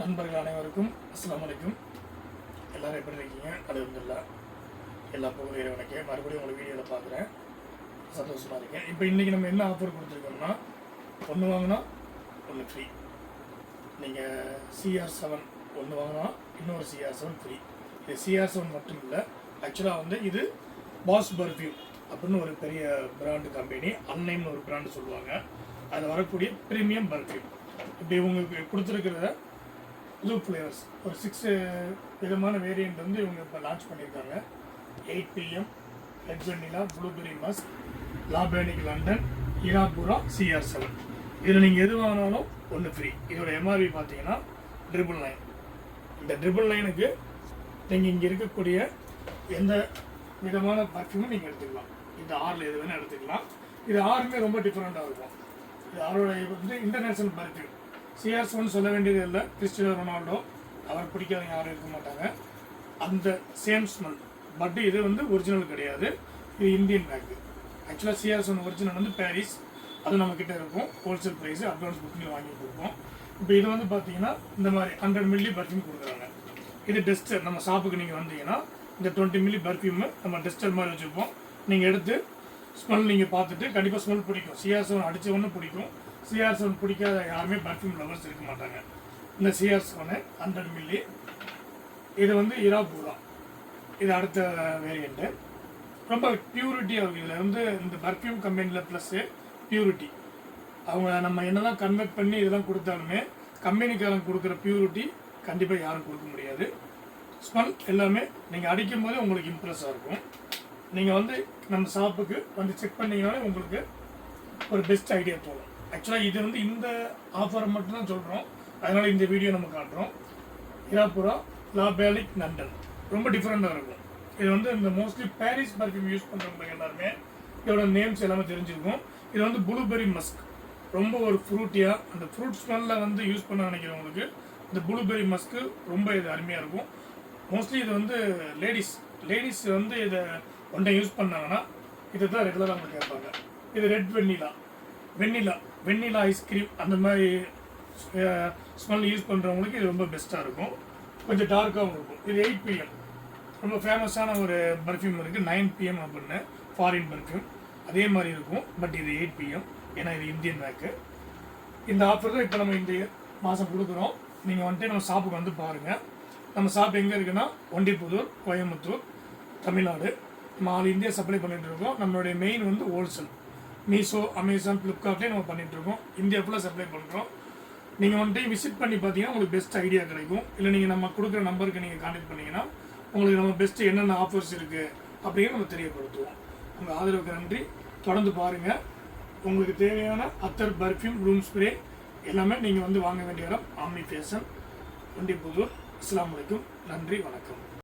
நண்பர்கள் அனைவருக்கும் அஸ்லாம் வலைக்கும் எல்லோரும் எப்படி இருக்கீங்க? அலமதுல்லா எல்லா புகழும் இறைவனுக்கு மறுபடியும் உங்களை வீடியோவில் பார்க்குறேன். சந்தோஷமாக இருக்கேன். இப்போ இன்றைக்கி நம்ம என்ன ஆஃபர் கொடுத்துருக்கோம்னா ஒன்று வாங்கினா ஒன்று ஃப்ரீ நீங்கள் சிஆர் செவன் ஒன்று வாங்கினா இன்னொரு சிஆர் செவன் ஃப்ரீ இது சிஆர் செவன் மட்டும் இல்லை ஆக்சுவலாக வந்து இது பாஸ் பர்ஃப்யூம் அப்படின்னு ஒரு பெரிய பிராண்டு கம்பெனி அன்னைம்னு ஒரு பிராண்டு சொல்லுவாங்க. அதில் வரக்கூடிய ப்ரீமியம் பர்ஃப்யூம் இப்படி உங்களுக்கு கொடுத்துருக்கிறத புது ஃப்ளேவர்ஸ் ஒரு சிக்ஸ் uh, விதமான வேரியண்ட் வந்து இவங்க இப்போ லான்ச் பண்ணியிருக்காங்க. Eight PM red vanilla blueberry musk லாபேனிக் London ஈராபுரா சிஆர் செவன் இதில் நீங்கள் எது வாங்கினாலும் ஒன்று ஃப்ரீ இதோட எம்ஆர்பி பார்த்தீங்கன்னா ட்ரிபிள் நைன் இந்த ட்ரிபிள் நைனுக்கு நீங்கள் இங்கே இருக்கக்கூடிய எந்த விதமான பர்ஃப்யூமும் நீங்கள் எடுத்துக்கலாம். இந்த ஆறில் எது வேணால் எடுத்துக்கலாம். இது ஆறுமே ரொம்ப டிஃப்ரெண்ட்டாக இருக்கும். இது ஆறோட வந்து இன்டர்நேஷ்னல் பர்ஃப்யூம் சிஆர்ஸ் ஒன்று சொல்ல வேண்டியது இல்லை கிறிஸ்டியோ ரொனால்டோ அவர் பிடிக்காதவங்க யாரும் இருக்க மாட்டாங்க. அந்த சேம் ஸ்மெல் பட் இது வந்து ஒரிஜினல் கிடையாது. இது இந்தியன் பேக்கு ஆக்சுவலாக சிஆர்ஸ் ஒன் ஒரிஜினல் வந்து பாரிஸ் அது நம்மக்கிட்ட இருக்கும். ஹோல்சேல் ப்ரைஸ் அட்வான்ஸ் புக்கிங்கில் வாங்கி கொடுப்போம். இப்போ இது வந்து பார்த்தீங்கன்னா இந்த மாதிரி ஹண்ட்ரட் மில்லி பர்ஃப்யூம் கொடுக்குறாங்க. இது டெஸ்டர் நம்ம ஷாப்புக்கு நீங்கள் வந்தீங்கன்னா இந்த டுவெண்ட்டி மில்லி பர்ஃப்யூமு நம்ம டெஸ்டர் மாதிரி வச்சுருப்போம் நீங்கள் எடுத்து ஸ்மெல் நீங்கள் பார்த்துட்டு கண்டிப்பாக ஸ்மெல் பிடிக்கும். சிஆர்ஸ் ஒன் அடித்த ஒன்று பிடிக்கும். சிஆர் செவன் பிடிக்காத யாருமே பர்ஃப்யூம் லவர்ஸ் இருக்க மாட்டாங்க. இந்த சிஆர் செவனு ஹண்ட்ரட் மில்லி. இது வந்து இராபூரா இது அடுத்த வேரியண்ட்டு ரொம்ப பியூரிட்டி அவங்க. இதில் வந்து இந்த பர்ஃப்யூம் கம்பெனியில் ப்ளஸ்ஸு பியூரிட்டி அவங்க நம்ம என்னதான் கன்வெர்ட் பண்ணி இதெல்லாம் கொடுத்தாலுமே கம்பெனிக்காரங்க கொடுக்குற பியூரிட்டி கண்டிப்பாக யாரும் கொடுக்க முடியாது. ஸ்மெல் எல்லாமே நீங்கள் அடிக்கும் போதே உங்களுக்கு இம்ப்ரெஸ்ஸாக இருக்கும். நீங்கள் வந்து நம்ம ஷாப்புக்கு வந்து செக் பண்ணிங்கனாலே உங்களுக்கு ஒரு பெஸ்ட் ஐடியா தோணும். ஆக்சுவலாக இது வந்து இந்த ஆஃபரை மட்டும்தான் சொல்கிறோம் அதனால் இந்த வீடியோ நம்ம காட்டுறோம். இராப்புரா லாபேலிக் லண்டன் ரொம்ப டிஃப்ரெண்ட்டாக இருக்கும். இது வந்து இந்த மோஸ்ட்லி பாரிஸ் பர்ஃப்யூம் யூஸ் பண்ணுறவங்க எல்லாருமே இதோட நேம்ஸ் எல்லாமே தெரிஞ்சிருக்கும். இது வந்து ப்ளூபெரி மஸ்க் ரொம்ப ஒரு ஃப்ரூட்டியாக அந்த ஃப்ரூட் ஸ்மெல்லில் வந்து யூஸ் பண்ண நினைக்கிறவங்களுக்கு இந்த ப்ளூபெரி மஸ்க்கு ரொம்ப இது அருமையாக இருக்கும். மோஸ்ட்லி இது வந்து லேடிஸ் லேடிஸ் வந்து இதை ஒன்றை யூஸ் பண்ணாங்கன்னா இதை தான் ரெகுலராக அவங்க கேட்பாங்க. இது ரெட் வெண்ணிலா வெண்ணிலா வெண்ணிலா ஐஸ்கிரீம் அந்த மாதிரி ஸ்மெல் யூஸ் பண்ணுறவங்களுக்கு இது ரொம்ப பெஸ்ட்டாக இருக்கும். கொஞ்சம் டார்க்காகவும் இருக்கும். இது எயிட் பிஎம் ரொம்ப ஃபேமஸான ஒரு பர்ஃப்யூம் இருக்குது நைன் பிஎம் அப்படின்னு ஃபாரின் பர்ஃப்யூம் அதே மாதிரி இருக்கும். பட் இது எயிட் பிஎம் ஏன்னா இது இந்தியன் பேக்கு இந்த ஆஃபர் தான் இப்போ நம்ம இந்த மாதம் கொடுக்குறோம். நீங்கள் வந்துட்டு நம்ம ஷாப்புக்கு வந்து பாருங்கள் நம்ம ஷாப் எங்கே இருக்குன்னா ஒண்டிப்புதூர் கோயம்புத்தூர் தமிழ்நாடு. நம்ம ஆல் இந்தியா சப்ளை பண்ணிகிட்டு இருக்கோம். நம்மளுடைய மெயின் வந்து ஹோல்சேல் மீஷோ அமேசான் ஃப்ளிப்கார்ட்லேயே நம்ம பண்ணிகிட்ருக்கோம் இந்தியா ஃபுல்லாக சப்ளை பண்ணுறோம் நீங்கள் வந்துட்டு விசிட் பண்ணி பார்த்தீங்கன்னா உங்களுக்கு பெஸ்ட் ஐடியா கிடைக்கும். இல்லை நீங்கள் நம்ம கொடுக்குற நம்பருக்கு நீங்கள் கான்டாக்ட் பண்ணீங்கன்னா உங்களுக்கு நம்ம பெஸ்ட்டு என்னென்ன ஆஃபர்ஸ் இருக்குது அப்படின்னு நம்ம தெரியப்படுத்துவோம். உங்கள் ஆதரவுக்கு நன்றி. தொடர்ந்து பாருங்கள் உங்களுக்கு தேவையான அத்தர் பர்ஃப்யூம் ரூம் ஸ்ப்ரே எல்லாமே நீங்கள் வந்து வாங்க வேண்டிய இடம். ஆம்னி ஃபேஷன் ஒண்டிபுதூர் அஸ்லாம் அலைக்கும். நன்றி வணக்கம்.